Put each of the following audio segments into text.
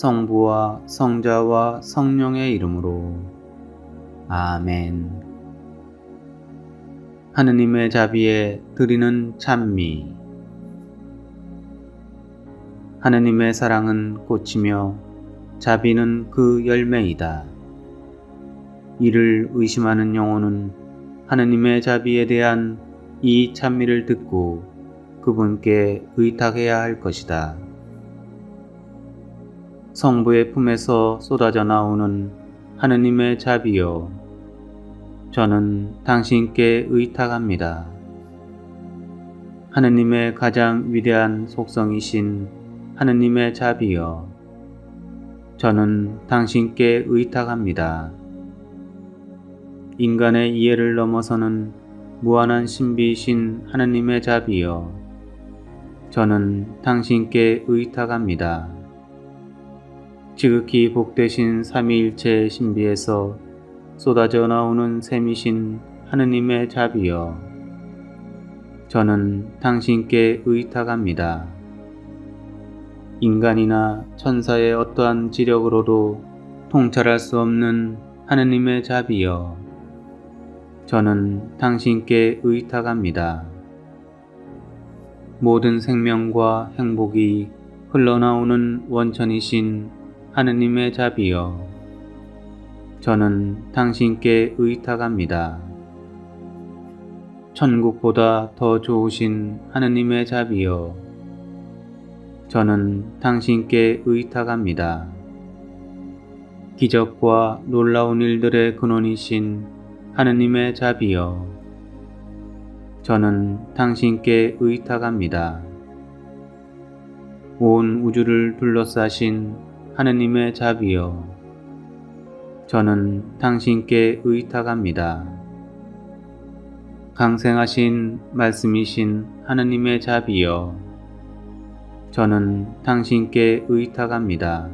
성부와 성자와 성령의 이름으로 아멘. 하느님의 자비에 드리는 찬미. 하느님의 사랑은 꽃이며 자비는 그 열매이다. 이를 의심하는 영혼은 하느님의 자비에 대한 이 찬미를 듣고 그분께 의탁해야 할 것이다. 성부의 품에서 쏟아져 나오는 하느님의 자비여, 저는 당신께 의탁합니다. 하느님의 가장 위대한 속성이신 하느님의 자비여, 저는 당신께 의탁합니다. 인간의 이해를 넘어서는 무한한 신비이신 하느님의 자비여, 저는 당신께 의탁합니다. 지극히 복되신 삼위일체 신비에서 쏟아져 나오는 셈이신 하느님의 자비여 저는 당신께 의탁합니다. 인간이나 천사의 어떠한 지력으로도 통찰할 수 없는 하느님의 자비여 저는 당신께 의탁합니다. 모든 생명과 행복이 흘러나오는 원천이신 하느님의 자비여, 저는 당신께 의탁합니다. 천국보다 더 좋으신 하느님의 자비여, 저는 당신께 의탁합니다. 기적과 놀라운 일들의 근원이신 하느님의 자비여, 저는 당신께 의탁합니다. 온 우주를 둘러싸신 하느님의 자비여, 저는 당신께 의탁합니다. 강생하신 말씀이신 하느님의 자비여, 저는 당신께 의탁합니다.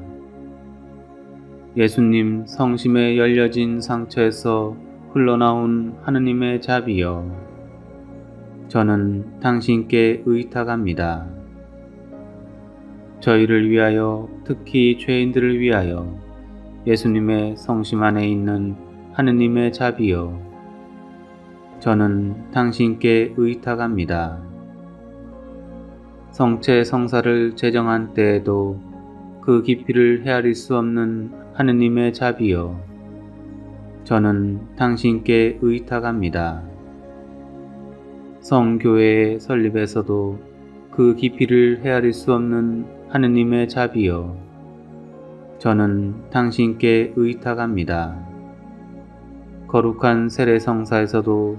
예수님 성심에 열려진 상처에서 흘러나온 하느님의 자비여, 저는 당신께 의탁합니다. 저희를 위하여 특히 죄인들을 위하여 예수님의 성심 안에 있는 하느님의 자비여 저는 당신께 의탁합니다. 성체 성사를 제정한 때에도 그 깊이를 헤아릴 수 없는 하느님의 자비여 저는 당신께 의탁합니다. 성교회의 설립에서도 그 깊이를 헤아릴 수 없는 하느님의 자비여, 저는 당신께 의탁합니다. 거룩한 세례성사에서도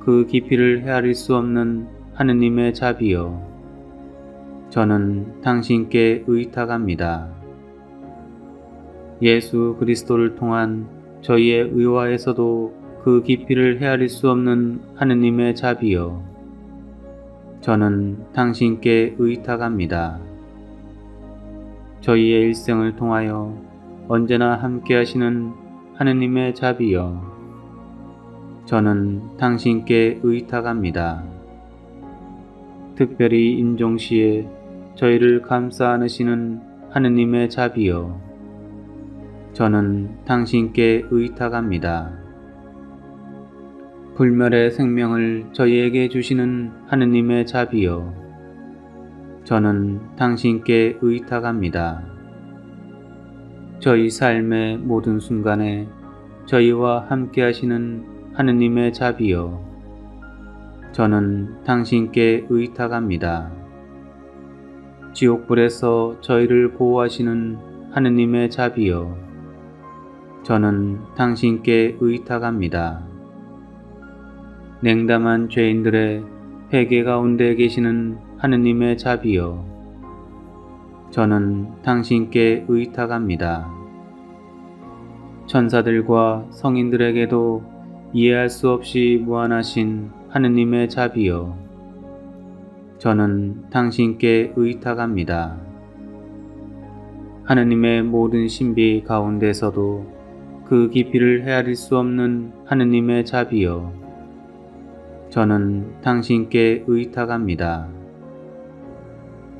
그 깊이를 헤아릴 수 없는 하느님의 자비여, 저는 당신께 의탁합니다. 예수 그리스도를 통한 저희의 의화에서도 그 깊이를 헤아릴 수 없는 하느님의 자비여, 저는 당신께 의탁합니다. 저희의 일생을 통하여 언제나 함께 하시는 하느님의 자비여, 저는 당신께 의탁합니다. 특별히 인종시에 저희를 감싸 안으시는 하느님의 자비여, 저는 당신께 의탁합니다. 불멸의 생명을 저희에게 주시는 하느님의 자비여, 저는 당신께 의탁합니다. 저희 삶의 모든 순간에 저희와 함께 하시는 하느님의 자비여, 저는 당신께 의탁합니다. 지옥불에서 저희를 보호하시는 하느님의 자비여, 저는 당신께 의탁합니다. 냉담한 죄인들의 회개 가운데 계시는 하느님의 자비여, 저는 당신께 의탁합니다. 천사들과 성인들에게도 이해할 수 없이 무한하신 하느님의 자비여, 저는 당신께 의탁합니다. 하느님의 모든 신비 가운데서도 그 깊이를 헤아릴 수 없는 하느님의 자비여, 저는 당신께 의탁합니다.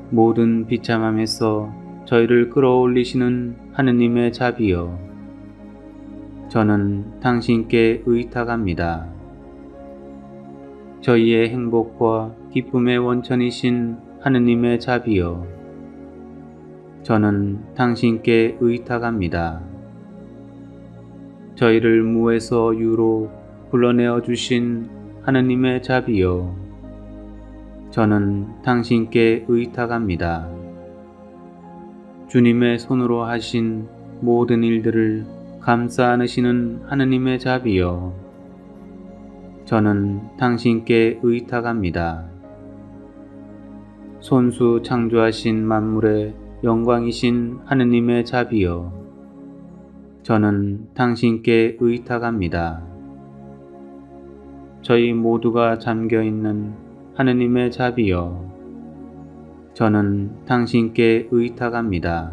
모든 비참함에서 저희를 끌어올리시는 하느님의 자비여. 저는 당신께 의탁합니다. 저희의 행복과 기쁨의 원천이신 하느님의 자비여. 저는 당신께 의탁합니다. 저희를 무에서 유로 불러내어 주신 하느님의 자비여. 저는 당신께 의탁합니다. 주님의 손으로 하신 모든 일들을 감싸 안으시는 하느님의 자비여. 저는 당신께 의탁합니다. 손수 창조하신 만물의 영광이신 하느님의 자비여. 저는 당신께 의탁합니다. 저희 모두가 잠겨 있는 하느님의 자비여. 저는 당신께 의탁합니다.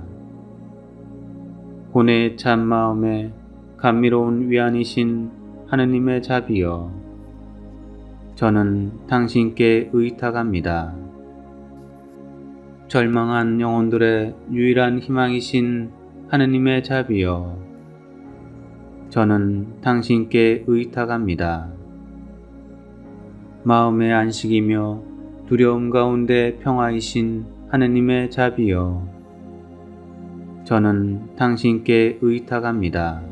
고뇌의 찬 마음에 감미로운 위안이신 하느님의 자비여. 저는 당신께 의탁합니다. 절망한 영혼들의 유일한 희망이신 하느님의 자비여. 저는 당신께 의탁합니다. 마음의 안식이며 두려움 가운데 평화이신 하느님의 자비여. 저는 당신께 의탁합니다.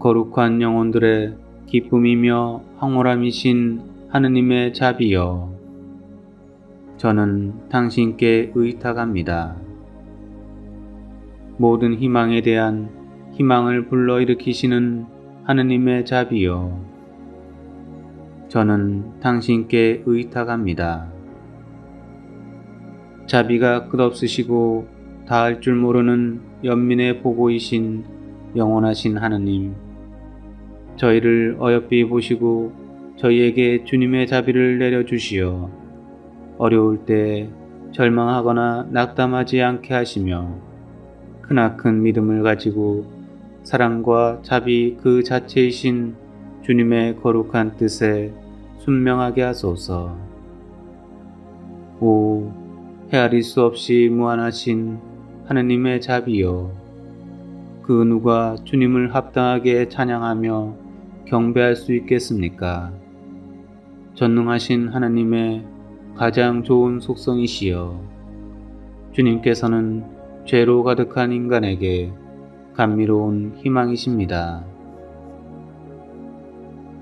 거룩한 영혼들의 기쁨이며 황홀함이신 하느님의 자비여. 저는 당신께 의탁합니다. 모든 희망에 대한 희망을 불러일으키시는 하느님의 자비여. 저는 당신께 의탁합니다. 자비가 끝없으시고 다할 줄 모르는 연민의 보고이신 영원하신 하느님. 저희를 어여삐 보시고 저희에게 주님의 자비를 내려주시어 어려울 때 절망하거나 낙담하지 않게 하시며 크나큰 믿음을 가지고 사랑과 자비 그 자체이신 주님의 거룩한 뜻에 순명하게 하소서. 오, 헤아릴 수 없이 무한하신 하느님의 자비여. 그 누가 주님을 합당하게 찬양하며 경배할 수 있겠습니까? 전능하신 하나님의 가장 좋은 속성이시여. 주님께서는 죄로 가득한 인간에게 감미로운 희망이십니다.